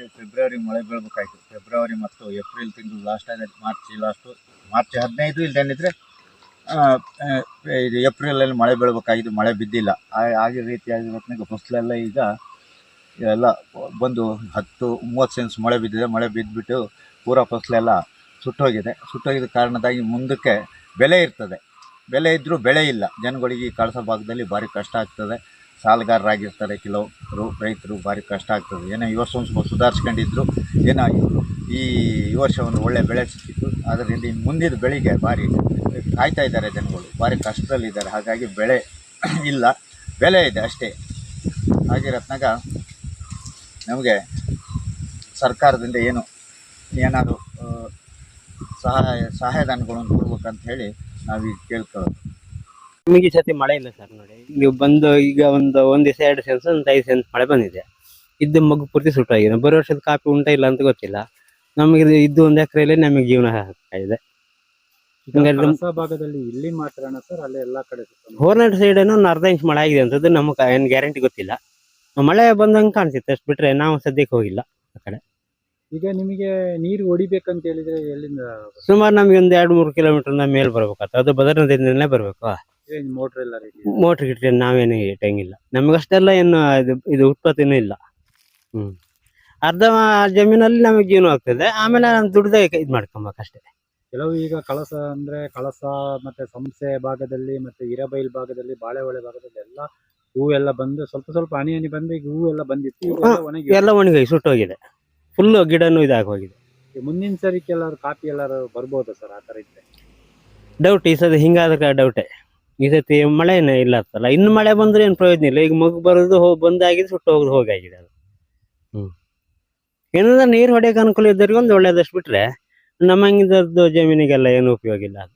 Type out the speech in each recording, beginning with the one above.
ಇಲ್ಲಿ ಫೆಬ್ರವರಿ ಮಳೆ ಬೀಳಬೇಕಾಯ್ತು. ಫೆಬ್ರವರಿ ಮತ್ತು ಏಪ್ರಿಲ್ ತಿಂಗಳು ಲಾಸ್ಟ್ ಆಗ ಮಾರ್ಚ್ ಲಾಸ್ಟು ಮಾರ್ಚ್ ಹದಿನೈದು ಆ, ಇದು ಏಪ್ರಿಲಲ್ಲಿ ಮಳೆ ಬೀಳ್ಬೇಕಾಗಿದ್ದು ಮಳೆ ಬಿದ್ದಿಲ್ಲ. ಹಾಗೆ ರೀತಿಯಾಗಿ ಹೊತ್ನಾಗ ಫಸಲೆಲ್ಲ ಈಗ ಎಲ್ಲ ಬಂದು ಹತ್ತು ಮೂವತ್ತು ಸೆನ್ಸ್ ಮಳೆ ಬಿದ್ದಿದೆ. ಮಳೆ ಬಿದ್ದುಬಿಟ್ಟು ಪೂರಾ ಫಸಲೆಲ್ಲ ಸುಟ್ಟೋಗಿದೆ. ಸುಟ್ಟೋಗಿದ ಕಾರಣದಾಗಿ ಮುಂದಕ್ಕೆ ಬೆಲೆ ಇರ್ತದೆ. ಬೆಲೆ ಇದ್ದರೂ ಬೆಳೆ ಇಲ್ಲ. ಜನಗಳಿಗೆ ಈ ಕಳಸ ಭಾಗದಲ್ಲಿ ಭಾರಿ ಕಷ್ಟ ಆಗ್ತದೆ. ಸಾಲಗಾರರಾಗಿರ್ತಾರೆ. ಕೆಲವರು ರೈತರು ಭಾರಿ ಕಷ್ಟ ಆಗ್ತದೆ. ಏನೋ ಈ ವರ್ಷ ಒಂದು ಸ್ವಲ್ಪ ಸುಧಾರಿಸ್ಕೊಂಡಿದ್ರು, ಏನೋ ಈ ಈ ವರ್ಷ ಒಂದು ಒಳ್ಳೆ ಬೆಳೆ ಸಿಕ್ಕಿತ್ತು. ಅದರಿಂದ ಇನ್ನು ಮುಂದಿನ ಬೆಳೆಗೆ ಭಾರಿ ಕಾಯ್ತಾ ಇದ್ದಾರೆ ಜನಗಳು. ಭಾರಿ ಕಷ್ಟದಲ್ಲಿದ್ದಾರೆ. ಹಾಗಾಗಿ ಬೆಳೆ ಇಲ್ಲ. ಬೆಲೆ ಇದೆ ಅಷ್ಟೇ. ಹಾಗಿರತ್ನಾಗ ನಮಗೆ ಸರ್ಕಾರದಿಂದ ಏನು ಏನಾದರೂ ಸಹಾಯ ಸಹಾಯಧನಗಳನ್ನು ಕೊಡ್ಬೇಕಂತ ಹೇಳಿ ನಾವೀಗ ಕೇಳ್ಕೊಳ್ಳೋದು. ನಮಗೆ ಈ ಸತಿ ಮಳೆ ಇಲ್ಲ ಸರ್ ನೋಡಿ. ನೀವು ಬಂದು ಈಗ ಒಂದು ಒಂದ್ ದಿವಸ ಎರಡು ಸೆನ್ಸ್ ಒಂದ್ ಐದು ಸೆನ್ಸ್ ಮಳೆ ಬಂದಿದೆ. ಇದ್ದು ಮಗು ಪೂರ್ತಿ ಸುಟ್ಟಾಗಿದೆ ಬರೋ ವರ್ಷದ ಕಾಪಿ ಉಂಟಾ ಇಲ್ಲ ಅಂತ ಗೊತ್ತಿಲ್ಲ. ನಮಗೆ ಇದು- ಇದ್ದು ಒಂದ್ ಎಕರೆಯಲ್ಲಿ ನಮಗೆ ಜೀವನ ಆಗ್ತಾ ಇದೆ ಭಾಗದಲ್ಲಿ ಇಲ್ಲಿ ಮಾತ್ರನಾ ಸರ್ ಅಲ್ಲಿ ಎಲ್ಲಾ ಕಡೆ? ಹೋರ್ನಾಡು ಸೈಡ್ ಏನೋ ಒಂದು ಅರ್ಧ ಇಂಚ್ ಮಳೆ ಆಗಿದೆ ಅಂತದ್ದು ನಮಗೆ ಏನ್ ಗ್ಯಾರಂಟಿ ಗೊತ್ತಿಲ್ಲ. ಮಳೆ ಬಂದಂಗೆ ಕಾಣಿಸುತ್ತೆ ಅಷ್ಟು ಬಿಟ್ರೆ ನಾವು ಸದ್ಯಕ್ಕೆ ಹೋಗಿಲ್ಲ ಆ ಕಡೆ. ಈಗ ನಿಮಗೆ ನೀರು ಹೊಡಿಬೇಕಂತ ಹೇಳಿದ್ರೆ ಎಲ್ಲಿಂದ? ಸುಮಾರು ನಮಗೆ ಒಂದು ಎರಡು ಮೂರು ಕಿಲೋಮೀಟರ್ ಮೇಲೆ ಬರ್ಬೇಕಾಗ್ತದೆ. ಅದು ಬದರ್ನದಿಂದಲೇ ಬರ್ಬೇಕು. ಮೋಟರ್ ಎಲ್ಲ ಮೋಟ್ರ್ ಗಿಟ್ರೆ ನಾವೇನು ಇಟ್ಟಂಗಿಲ್ಲ ನಮಗಷ್ಟೆಲ್ಲ ಏನು ಇದು ಇದು ಉತ್ಪತ್ತಿನೂ ಇಲ್ಲ. ಹ್ಮ್. ಅರ್ಧ ಜಮೀನಲ್ಲಿ ನಮಗೆ ಜೀವನ ಆಗ್ತದೆ. ಆಮೇಲೆ ನಾನು ದುಡ್ದೇ ಇದು ಮಾಡ್ಕೊಬೇಕಷ್ಟೇ. ಕೆಲವು ಈಗ ಕಳಸ ಅಂದ್ರೆ ಕಳಸ ಮತ್ತೆ ಸಂಸೆ ಭಾಗದಲ್ಲಿ ಮತ್ತೆ ಇರಬೈಲ್ ಭಾಗದಲ್ಲಿ ಬಾಳೆಹೊಳೆ ಭಾಗದಲ್ಲಿ ಎಲ್ಲ ಹೂವೆಲ್ಲ ಬಂದು ಸ್ವಲ್ಪ ಸ್ವಲ್ಪ ಹನಿ ಹನಿ ಬಂದು ಈಗ ಹೂವೆಲ್ಲ ಬಂದಿತ್ತು. ಎಲ್ಲ ಒಣಗಿ ಎಲ್ಲ ಒಣಗಿ ಸುಟ್ಟೋಗಿದೆ. ಫುಲ್ ಗಿಡನೂ ಇದಾಗಿ ಹೋಗಿದೆ. ಮುಂದಿನ ಸರಿ ಕೆಲವರು ಕಾಪಿ ಎಲ್ಲಾರು ಬರ್ಬೋದಾ ಸರ್ ಆ ತರ ಇದ್ರೆ? ಡೌಟ್ ಈ ಸದ ಹಿಂಗಾದ್ರೆ ಡೌಟೇ ಈ ಸತಿ ಮಳೆನೇ ಇಲ್ಲ ಅಂತಲ್ಲ ಇನ್ನು ಮಳೆ ಬಂದ್ರೆ ಏನು ಪ್ರಯೋಜನ ಇಲ್ಲ. ಈಗ ಮಗು ಬರೋದು ಹೋಗಿ ಬಂದಾಗಿದೆ ಸುಟ್ಟು ಹೋಗೋದು ಹೋಗಾಗಿದೆ ಅದು. ಹ್ಮ್. ಏನಂದ್ರೆ ನೀರು ಹೊಡೆಯಕ್ಕೆ ಅನುಕೂಲ ಇದ್ದವ್ರಿಗೆ ಒಂದು ಒಳ್ಳೇದಷ್ಟು ಬಿಟ್ರೆ ನಮ್ಮಂಗಿದ್ದದ್ದು ಜಮೀನಿಗೆಲ್ಲ ಏನು ಉಪಯೋಗ ಇಲ್ಲ ಅದು.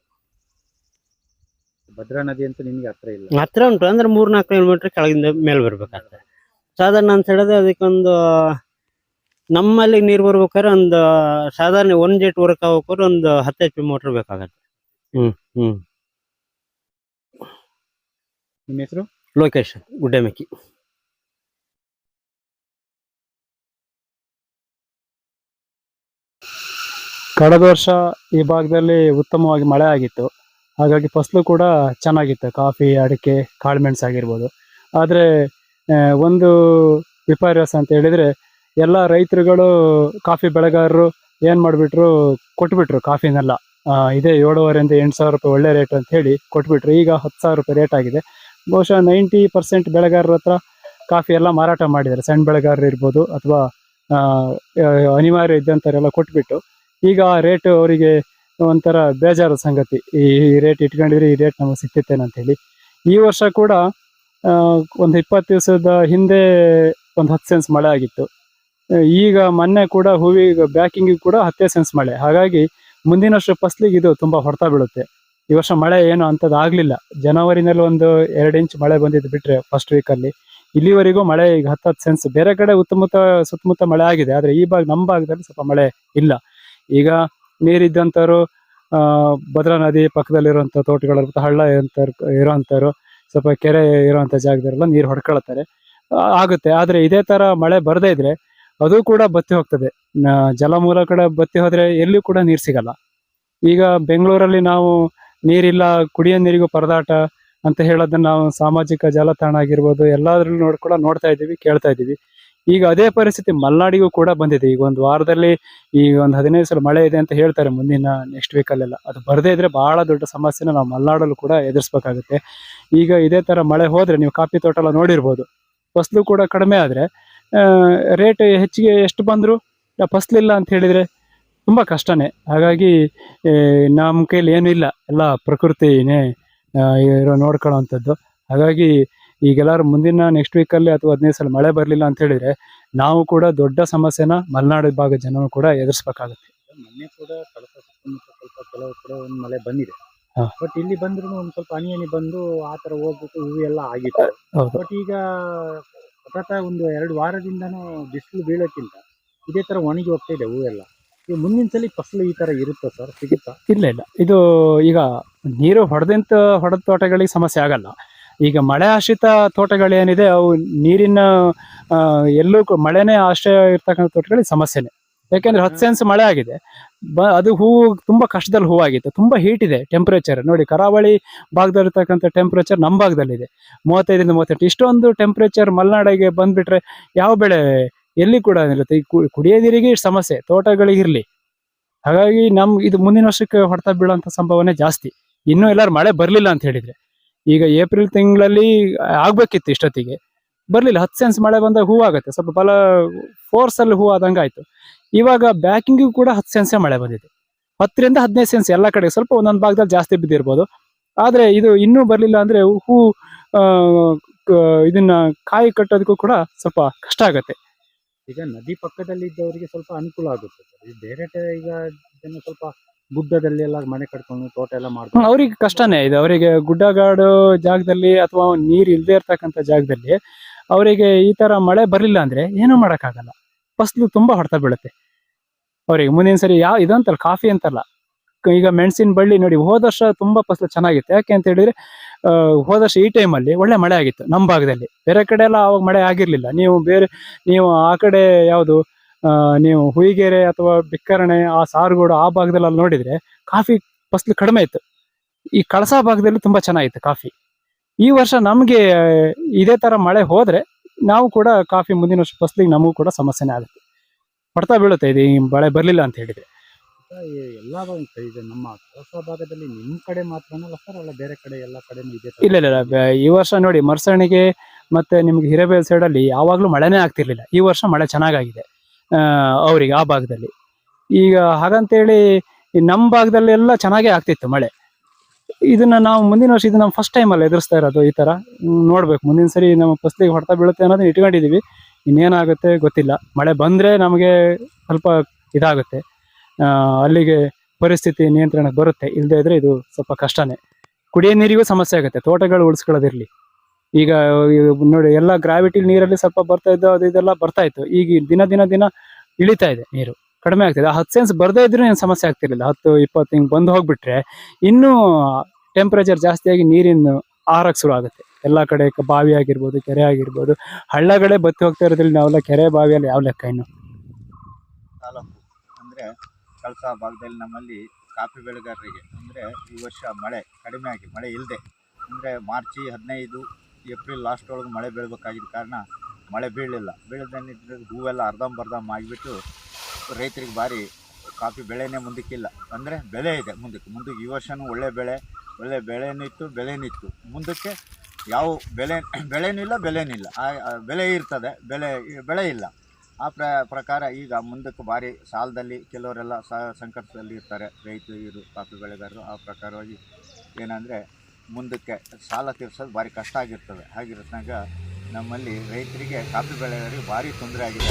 ಭದ್ರಾ ನದಿ ಅಂತ ನಿಮ್ಗೆ ಹತ್ರ ಇಲ್ಲ? ಹತ್ರ ಉಂಟು. ಅಂದ್ರೆ ಮೂರ್ನಾಲ್ಕು ಕಿಲೋಮೀಟರ್ ಕೆಳಗಿಂದ ಮೇಲೆ ಬರ್ಬೇಕಾಗ್ತದೆ. ಸಾಧಾರಣ ಅಂತ ಹೇಳಿದ್ರೆ ಅದಕ್ಕೊಂದು ನಮ್ಮಲ್ಲಿ ನೀರು ಬರ್ಬೇಕಾದ್ರೆ ಒಂದು ಸಾಧಾರಣ ಒಂದ್ ಜೆಟ್ ವರ್ಕ್ ಆಗ್ಬೇಕಾದ್ರೆ ಒಂದು ಹತ್ತು ಎಚ್ ಪಿ ಮೋಟರ್ ಬೇಕಾಗತ್ತೆ. ಹ್ಮ್ ಹ್ಮ್. ನಿಮ್ಮ ಹೆಸರು? ಲೋಕೇಶ್ ಗುಡ್ಡೆಮೆಕ್ಕಿ ಕಳೆದ ವರ್ಷ ಈ ಭಾಗದಲ್ಲಿ ಉತ್ತಮವಾಗಿ ಮಳೆ ಆಗಿತ್ತು. ಹಾಗಾಗಿ ಫಸಲು ಕೂಡ ಚೆನ್ನಾಗಿತ್ತು. ಕಾಫಿ ಅಡಿಕೆ ಕಾಳುಮೆಣಸು ಆಗಿರ್ಬೋದು. ಆದರೆ ಒಂದು ವಿಪರ್ಯಾಸ ಅಂತ ಹೇಳಿದರೆ ಎಲ್ಲ ರೈತರುಗಳು ಕಾಫಿ ಬೆಳೆಗಾರರು ಏನು ಮಾಡಿಬಿಟ್ರು? ಕೊಟ್ಬಿಟ್ರು ಕಾಫಿನೆಲ್ಲ. ಇದೇ ಏಳುವರೆಯಿಂದ ಎಂಟು ಸಾವಿರ ರೂಪಾಯಿ ಒಳ್ಳೆ ರೇಟ್ ಅಂತ ಹೇಳಿ ಕೊಟ್ಬಿಟ್ರು. ಈಗ ಹತ್ತು ಸಾವಿರ ರೂಪಾಯಿ ರೇಟ್ ಆಗಿದೆ. ಬಹುಶಃ ನೈಂಟಿ ಪರ್ಸೆಂಟ್ ಬೆಳೆಗಾರರ ಹತ್ರ ಕಾಫಿ ಎಲ್ಲ ಮಾರಾಟ ಮಾಡಿದ್ದಾರೆ. ಸಣ್ಣ ಬೆಳೆಗಾರರು ಇರ್ಬೋದು ಅಥವಾ ಅನಿವಾರ್ಯ ಇದ್ದಂಥವರೆಲ್ಲ ಕೊಟ್ಬಿಟ್ಟು. ಈಗ ಆ ರೇಟ್ ಅವರಿಗೆ ಒಂಥರ ಬೇಜಾರು ಸಂಗತಿ. ಈ ರೇಟ್ ಇಟ್ಕೊಂಡಿದ್ರೆ ಈ ರೇಟ್ ನಮಗೆ ಸಿಕ್ತಿತ್ತೇನೆ ಅಂತ ಹೇಳಿ. ಈ ವರ್ಷ ಕೂಡ ಒಂದು ಇಪ್ಪತ್ತು ದಿವಸದ ಹಿಂದೆ ಒಂದು ಹತ್ತು ಸೆನ್ಸ್ ಮಳೆ ಆಗಿತ್ತು. ಈಗ ಮೊನ್ನೆ ಕೂಡ ಹೂವಿಗೆ ಬ್ಯಾಕಿಂಗಿಗೆ ಕೂಡ ಹತ್ತೇ ಸೆನ್ಸ್ ಮಳೆ. ಹಾಗಾಗಿ ಮುಂದಿನ ವರ್ಷ ಫಸ್ಲಿಗೆ ಇದು ತುಂಬ ಹೊಡೆತ ಬೀಳುತ್ತೆ. ಈ ವರ್ಷ ಮಳೆ ಏನು ಅಂಥದ್ದು ಆಗಲಿಲ್ಲ. ಜನವರಿನಲ್ಲಿ ಒಂದು ಎರಡು ಇಂಚ್ ಮಳೆ ಬಂದಿದ್ದು ಬಿಟ್ರೆ ಫಸ್ಟ್ ವೀಕಲ್ಲಿ ಇಲ್ಲಿವರೆಗೂ ಮಳೆ ಈಗ ಹತ್ತತ್ತು ಸೆನ್ಸ್ ಬೇರೆ ಕಡೆ ಉತ್ತಮುತ್ತ, ಸುತ್ತಮುತ್ತ ಮಳೆ ಆಗಿದೆ. ಆದರೆ ಈ ಭಾಗ, ನಮ್ಮ ಭಾಗದಲ್ಲಿ ಸ್ವಲ್ಪ ಮಳೆ ಇಲ್ಲ. ಈಗ ನೀರಿದ್ದಂಥವ್ರು ಭದ್ರಾ ನದಿ ಪಕ್ಕದಲ್ಲಿರುವಂಥ ತೋಟಗಳಲ್ಲಿ ಹಳ್ಳ ಇರೋಂಥವ್ರು ಇರೋಂಥವ್ರು, ಸ್ವಲ್ಪ ಕೆರೆ ಇರೋಂಥ ಜಾಗದಲ್ಲೆಲ್ಲ ನೀರು ಹೊಡ್ಕೊಳ್ತಾರೆ. ಆಗುತ್ತೆ. ಆದರೆ ಇದೇ ಥರ ಮಳೆ ಬರದೇ ಇದ್ರೆ ಅದು ಕೂಡ ಬತ್ತಿ ಹೋಗ್ತದೆ. ಜಲಮೂಲ ಕಡೆ ಬತ್ತಿ ಹೋದರೆ ಎಲ್ಲಿಯೂ ಕೂಡ ನೀರು ಸಿಗಲ್ಲ. ಈಗ ಬೆಂಗಳೂರಲ್ಲಿ ನಾವು ನೀರಿಲ್ಲ, ಕುಡಿಯೋ ನೀರಿಗೂ ಪರದಾಟ ಅಂತ ಹೇಳೋದನ್ನ ನಾವು ಸಾಮಾಜಿಕ ಜಾಲತಾಣ ಆಗಿರ್ಬೋದು, ಎಲ್ಲಾದ್ರಲ್ಲೂ ನೋಡ್, ಕೂಡ ನೋಡ್ತಾ ಇದ್ದೀವಿ, ಕೇಳ್ತಾ ಇದ್ದೀವಿ. ಈಗ ಅದೇ ಪರಿಸ್ಥಿತಿ ಮಲೆನಾಡಿಗೂ ಕೂಡ ಬಂದಿದೆ. ಈಗ ಒಂದು ವಾರದಲ್ಲಿ ಈಗ ಒಂದು ಹದಿನೈದು ಸಲ ಮಳೆ ಇದೆ ಅಂತ ಹೇಳ್ತಾರೆ ಮುಂದಿನ ನೆಕ್ಸ್ಟ್ ವೀಕಲ್ಲೆಲ್ಲ ಅದು ಬರದೇ ಇದ್ರೆ ಬಹಳ ದೊಡ್ಡ ಸಮಸ್ಯೆನ ನಾವು ಮಲೆನಾಡಲ್ಲೂ ಕೂಡ ಎದುರಿಸ್ಬೇಕಾಗುತ್ತೆ. ಈಗ ಇದೇ ತರ ಮಳೆ ಹೋದರೆ ನೀವು ಕಾಫಿ ತೋಟ ಎಲ್ಲ ನೋಡಿರ್ಬೋದು. ಫಸಲು ಕೂಡ ಕಡಿಮೆ ಆದ್ರೆ ರೇಟ್ ಹೆಚ್ಚಿಗೆ ಎಷ್ಟು ಬಂದ್ರು, ಫಸಲಿಲ್ಲ ಅಂತ ಹೇಳಿದ್ರೆ ತುಂಬಾ ಕಷ್ಟನೇ. ಹಾಗಾಗಿ ನಮ್ಮ ಕೈಲಿ ಏನೂ ಇಲ್ಲ. ಎಲ್ಲ ಪ್ರಕೃತಿನೇ ಇರೋ ನೋಡ್ಕೊಳ್ಳೋವಂಥದ್ದು ಹಾಗಾಗಿ ಈಗೆಲ್ಲರೂ ಮುಂದಿನ ನೆಕ್ಸ್ಟ್ ವೀಕಲ್ಲಿ ಅಥವಾ ಹದಿನೈದು ಸಲ ಮಳೆ ಬರಲಿಲ್ಲ ಅಂತ ಹೇಳಿದರೆ ನಾವು ಕೂಡ ದೊಡ್ಡ ಸಮಸ್ಯೆನ ಮಲೆನಾಡು ಭಾಗದ ಜನರು ಕೂಡ ಎದುರಿಸ್ಬೇಕಾಗುತ್ತೆ. ಮೊನ್ನೆ ಕೂಡ ಕಳಸ ಸುತ್ತಮುತ್ತ ಸ್ವಲ್ಪ ಕೆಲವು ಕಡೆ ಒಂದು ಮಳೆ ಬಂದಿದೆ. ಬಟ್ ಇಲ್ಲಿ ಬಂದ್ರು ಒಂದು ಸ್ವಲ್ಪ ಹನಿ ಹನಿ ಬಂದು ಆ ಥರ ಹೋಗ್ಬಿಟ್ಟು ಹೂವು ಎಲ್ಲ ಆಗಿತ್ತು. ಬಟ್ ಈಗ ಸತತ ಒಂದು ಎರಡು ವಾರದಿಂದನೂ ಬಿಸಿಲು ಬೀಳೋಕ್ಕಿಂತ ಇದೇ ತರ ಒಣಗಿ ಹೋಗ್ತಾ ಇದೆ ಹೂವೆಲ್ಲ. ಮುಂದಿನ ಸಲ ಫಸಲು ಈ ತರ ಇರುತ್ತಾ ಸರ್? ಸಿಗುತ್ತಾ? ಇಲ್ಲ ಇಲ್ಲ. ಇದು ಈಗ ನೀರು ಹೊಡೆದಂತ ಹೊಡೆದ ತೋಟಗಳಿಗೆ ಸಮಸ್ಯೆ ಆಗಲ್ಲ. ಈಗ ಮಳೆ ಆಶ್ರಿತ ತೋಟಗಳೇನಿದೆ ಅವು ನೀರಿನ ಎಲ್ಲೂ ಮಳೆನೇ ಆಶ್ರಯ ಇರ್ತಕ್ಕಂಥ ತೋಟಗಳಿಗೆ ಸಮಸ್ಯೆನೇ. ಯಾಕೆಂದ್ರೆ ಹತ್ತು ಸೆನ್ಸ್ ಮಳೆ ಆಗಿದೆ. ಬ, ಅದು ಹೂವು ತುಂಬಾ ಕಷ್ಟದಲ್ಲಿ ಹೂವಾಗಿತ್ತು. ತುಂಬಾ ಹೀಟ್ ಇದೆ ಟೆಂಪರೇಚರ್ ನೋಡಿ, ಕರಾವಳಿ ಭಾಗದಲ್ಲಿರ್ತಕ್ಕಂಥ ಟೆಂಪರೇಚರ್ ನಮ್ಮ ಭಾಗದಲ್ಲಿದೆ. ಮೂವತ್ತೈದರಿಂದ ಮೂವತ್ತೆಂಟು. ಇಷ್ಟೊಂದು ಟೆಂಪರೇಚರ್ ಮಲೆನಾಡಿಗೆ ಬಂದ್ಬಿಟ್ರೆ ಯಾವ ಬೆಳೆ ಎಲ್ಲಿ ಕೂಡ ಇರುತ್ತೆ. ಈ ಕುಡಿಯೋ ನೀರಿಗೆ ಸಮಸ್ಯೆ, ತೋಟಗಳಿಗೆ ಇರಲಿ. ಹಾಗಾಗಿ ನಮ್, ಇದು ಮುಂದಿನ ವರ್ಷಕ್ಕೆ ಹೊಡೆತ ಬೀಳುವಂತ ಸಂಭಾವನೆ ಜಾಸ್ತಿ. ಇನ್ನೂ ಎಲ್ಲಾರು ಮಳೆ ಬರಲಿಲ್ಲ ಅಂತ ಹೇಳಿದ್ರೆ. ಈಗ ಏಪ್ರಿಲ್ ತಿಂಗಳಲ್ಲಿ ಆಗ್ಬೇಕಿತ್ತು ಇಷ್ಟೊತ್ತಿಗೆ. ಬರಲಿಲ್ಲ, ಹತ್ತು ಸೆನ್ಸ್ ಮಳೆ ಬಂದಾಗ ಹೂ ಆಗುತ್ತೆ. ಸ್ವಲ್ಪ ಬಲ ಫೋರ್ಸ್ ಅಲ್ಲಿ ಹೂ ಆದಂಗೆ ಆಯ್ತು. ಇವಾಗ ಬ್ಯಾಕಿಂಗಿಗೂ ಕೂಡ ಹತ್ತು ಸೆನ್ಸೇ ಮಳೆ ಬಂದಿದೆ. ಹತ್ತರಿಂದ ಹದಿನೈದು ಸೆನ್ಸ್ ಎಲ್ಲ ಕಡೆ, ಸ್ವಲ್ಪ ಒಂದೊಂದು ಭಾಗದಲ್ಲಿ ಜಾಸ್ತಿ ಬಿದ್ದಿರ್ಬೋದು. ಆದ್ರೆ ಇದು ಇನ್ನೂ ಬರಲಿಲ್ಲ ಅಂದ್ರೆ ಹೂ ಇದನ್ನ ಕಾಯಿ ಕಟ್ಟೋದಕ್ಕೂ ಕೂಡ ಸ್ವಲ್ಪ ಕಷ್ಟ ಆಗತ್ತೆ. ಈಗ ನದಿ ಪಕ್ಕದಲ್ಲಿ ಇದ್ದವರಿಗೆ ಸ್ವಲ್ಪ ಅನುಕೂಲ ಆಗುತ್ತೆ ಸರ್. ಈ ಬೇರೆ ಈಗ ಜನ ಸ್ವಲ್ಪ ಗುಡ್ಡದಲ್ಲಿ ಎಲ್ಲ ಮನೆ ಕಟ್ಕೊಂಡು ತೋಟ ಎಲ್ಲ ಮಾಡ್ತಾರೆ ಅವ್ರಿಗೆ ಕಷ್ಟನೇ. ಇದು ಅವರಿಗೆ ಗುಡ್ಡಗಾಡು ಜಾಗದಲ್ಲಿ ಅಥವಾ ನೀರು ಇಲ್ಲದೆ ಇರ್ತಕ್ಕಂಥ ಜಾಗದಲ್ಲಿ ಅವರಿಗೆ ಈ ತರ ಮಳೆ ಬರಲಿಲ್ಲ ಅಂದ್ರೆ ಏನೂ ಮಾಡೋಕ್ಕಾಗಲ್ಲ. ಫಸಲು ತುಂಬಾ ಹೊಡೆತ ಬೀಳುತ್ತೆ. ಅವರಿಗೆ ಮುಂದಿನ ಸರಿ ಯಾವ ಇದಂತಲ್ಲ ಕಾಫಿ ಅಂತಲ್ಲ. ಈಗ ಮೆಣಸಿನ ಬಳ್ಳಿ ನೋಡಿ, ಹೋದ ವರ್ಷ ತುಂಬಾ ಫಸಲು ಚೆನ್ನಾಗಿತ್ತು. ಯಾಕೆ ಅಂತ ಹೇಳಿದ್ರೆ ಹೋದ ವರ್ಷ ಈ ಟೈಮಲ್ಲಿ ಒಳ್ಳೆ ಮಳೆ ಆಗಿತ್ತು ನಮ್ಮ ಭಾಗದಲ್ಲಿ. ಬೇರೆ ಕಡೆ ಎಲ್ಲ ಅವಾಗ ಮಳೆ ಆಗಿರ್ಲಿಲ್ಲ. ನೀವು ಬೇರೆ, ನೀವು ಆ ಕಡೆ ಯಾವುದು ನೀವು ಹುಯಿಗೆರೆ ಅಥವಾ ಬಿಕ್ಕರಣೆ, ಆ ಸಾರುಗೋಡು ಆ ಭಾಗದಲ್ಲಿ ನೋಡಿದ್ರೆ ಕಾಫಿ ಫಸಲು ಕಡಿಮೆ ಇತ್ತು. ಈ ಕಳಸಾ ಭಾಗದಲ್ಲಿ ತುಂಬಾ ಚೆನ್ನಾಗಿತ್ತು ಕಾಫಿ. ಈ ವರ್ಷ ನಮಗೆ ಇದೇ ತರ ಮಳೆ ಹೋದ್ರೆ ನಾವು ಕೂಡ ಕಾಫಿ ಮುಂದಿನ ವರ್ಷ ಫಸಲಿಗೆ ನಮಗೂ ಕೂಡ ಸಮಸ್ಯೆನೇ ಆಗುತ್ತೆ. ಹೊಡ್ತಾ ಬೀಳುತ್ತೆ ಇದು ಮಳೆ ಬರಲಿಲ್ಲ ಅಂತ ಹೇಳಿದ್ರೆ. ಎಲ್ಲ ಭಾಗ ಇದು. ನಮ್ಮ ಹೊಸ ಭಾಗದಲ್ಲಿ ನಿಮ್ಮ ಕಡೆ ಮಾತ್ರನಲ್ಲ ಸರ್ ಅಲ್ಲ ಬೇರೆ ಕಡೆ ಎಲ್ಲ ಕಡೆ ಇದೆ? ಇಲ್ಲ ಇಲ್ಲ ಈ ವರ್ಷ ನೋಡಿ ಮರ್ಸಣಿಗೆ ಮತ್ತೆ ನಿಮ್ಗೆ ಹಿರೇಬೇಲ್ ಸೈಡ್ ಅಲ್ಲಿ ಯಾವಾಗ್ಲೂ ಮಳೆನೇ ಆಗ್ತಿರ್ಲಿಲ್ಲ. ಈ ವರ್ಷ ಮಳೆ ಚೆನ್ನಾಗಾಗಿದೆ ಆ, ಅವ್ರಿಗೆ ಆ ಭಾಗದಲ್ಲಿ. ಈಗ ಹಾಗಂತೇಳಿ ಈ ನಮ್ಮ ಭಾಗದಲ್ಲಿ ಎಲ್ಲ ಚೆನ್ನಾಗೇ ಆಗ್ತಿತ್ತು ಮಳೆ. ಇದನ್ನ ನಾವು ಮುಂದಿನ ವರ್ಷ ಇದು ನಮ್ಮ ಫಸ್ಟ್ ಟೈಮ್ ಅಲ್ಲಿ ಎದುರಿಸ್ತಾ ಇರೋದು ಈ ತರ. ಹ್ಮ್, ನೋಡ್ಬೇಕು. ಮುಂದಿನ ಸರಿ ನಮ್ಮ ಫಸಲಿಗೆ ಹೊಡೆತ ಬೀಳುತ್ತೆ ಅನ್ನೋದು ಇಟ್ಕೊಂಡಿದೀವಿ. ಇನ್ನೇನಾಗುತ್ತೆ ಗೊತ್ತಿಲ್ಲ. ಮಳೆ ಬಂದ್ರೆ ನಮಗೆ ಸ್ವಲ್ಪ ಇದಾಗುತ್ತೆ. ಅಲ್ಲಿಗೆ ಪರಿಸ್ಥಿತಿ ನಿಯಂತ್ರಣಕ್ಕೆ ಬರುತ್ತೆ. ಇಲ್ಲದೇ ಇದ್ರೆ ಇದು ಸ್ವಲ್ಪ ಕಷ್ಟನೇ. ಕುಡಿಯೋ ನೀರಿಗೂ ಸಮಸ್ಯೆ ಆಗುತ್ತೆ. ತೋಟಗಳು ಉಳಿಸ್ಕೊಳ್ಳೋದಿರ್ಲಿ. ಈಗ ನೋಡಿ ಎಲ್ಲ ಗ್ರಾವಿಟಿ ನೀರಲ್ಲಿ ಸ್ವಲ್ಪ ಬರ್ತಾ ಇದ್ದು ಅದು ಇದೆಲ್ಲ ಬರ್ತಾ ಇತ್ತು. ಈಗ ದಿನ ದಿನ ದಿನ ಇಳಿತಾ ಇದೆ ನೀರು. ಕಡಿಮೆ ಆಗ್ತಿದೆ. ಆ ಹತ್ತು ಸೆನ್ಸ್ ಬರದೇ ಇದ್ರೂ ಏನು ಸಮಸ್ಯೆ ಆಗ್ತಿರಲಿಲ್ಲ. ಹತ್ತು, ಇಪ್ಪತ್ತು ಹಿಂಗೆ ಬಂದು ಹೋಗ್ಬಿಟ್ರೆ ಇನ್ನೂ ಟೆಂಪ್ರೇಚರ್ ಜಾಸ್ತಿಯಾಗಿ ನೀರಿನ ಆರಕ್ಕೆ ಶುರು ಆಗುತ್ತೆ. ಎಲ್ಲ ಕಡೆ ಬಾವಿ ಆಗಿರ್ಬೋದು, ಕೆರೆ ಆಗಿರ್ಬೋದು, ಹಳ್ಳಗಳೇ ಬತ್ತಿ ಹೋಗ್ತಾ ಇರೋದ್ರಲ್ಲಿ ನಾವೆಲ್ಲ ಕೆರೆ ಬಾವಿಯಲ್ಲಿ ಯಾವ ಲೆಕ್ಕ ಇನ್ನು? ಅಂದರೆ ಕಳಸಾ ಭಾಗದಲ್ಲಿ ನಮ್ಮಲ್ಲಿ ಕಾಫಿ ಬೆಳೆಗಾರರಿಗೆ ಅಂದರೆ ಈ ವರ್ಷ ಮಳೆ, ಕಡಿಮೆ ಆಗಿ ಮಳೆ ಇಲ್ಲದೆ ಅಂದರೆ ಮಾರ್ಚಿ ಹದಿನೈದು, ಏಪ್ರಿಲ್ ಲಾಸ್ಟ್ ಒಳಗೆ ಮಳೆ ಬೀಳಬೇಕಾಗಿದ್ದ ಕಾರಣ ಮಳೆ ಬೀಳಲಿಲ್ಲ. ಬೀಳದೇನಿದ್ರೆ ಹೂವೆಲ್ಲ ಅರ್ಧಂಬರ್ಧಂ ಆಗಿಬಿಟ್ಟು ರೈತರಿಗೆ ಭಾರಿ ಕಾಫಿ ಬೆಳೆನೇ ಮುಂದಕ್ಕಿಲ್ಲ. ಅಂದರೆ ಬೆಲೆ ಇದೆ ಮುಂದಕ್ಕೆ. ಮುಂದಕ್ಕೆ ಈ ವರ್ಷವೂ ಒಳ್ಳೆ ಬೆಳೆ, ಒಳ್ಳೆ ಬೆಳೆನೂ ಇತ್ತು, ಬೆಲೆನೂ ಮುಂದಕ್ಕೆ ಯಾವ ಬೆಲೆ, ಬೆಳೆನೂ ಇಲ್ಲ, ಬೆಲೆನೂ ಇಲ್ಲ. ಬೆಲೆ ಇರ್ತದೆ, ಬೆಲೆ, ಬೆಳೆ ಇಲ್ಲ. ಆ ಪ್ರ, ಪ್ರಕಾರ ಈಗ ಮುಂದಕ್ಕೆ ಭಾರಿ ಸಾಲದಲ್ಲಿ ಕೆಲವರೆಲ್ಲ ಸ ಸಂಕಟದಲ್ಲಿ ಇರ್ತಾರೆ. ರೈತರು ಕಾಫಿ ಬೆಳೆಗಾರರು, ಆ ಪ್ರಕಾರವಾಗಿ ಏನಂದರೆ ಮುಂದಕ್ಕೆ ಸಾಲ ತೀರ್ಸೋದು ಭಾರಿ ಕಷ್ಟ ಆಗಿರ್ತದೆ. ಹಾಗಿರುತ್ತಾಗ ನಮ್ಮಲ್ಲಿ ರೈತರಿಗೆ, ಕಾಫಿ ಬೆಳೆಗಾರರಿಗೆ ಭಾರಿ ತೊಂದರೆ ಆಗಿದೆ.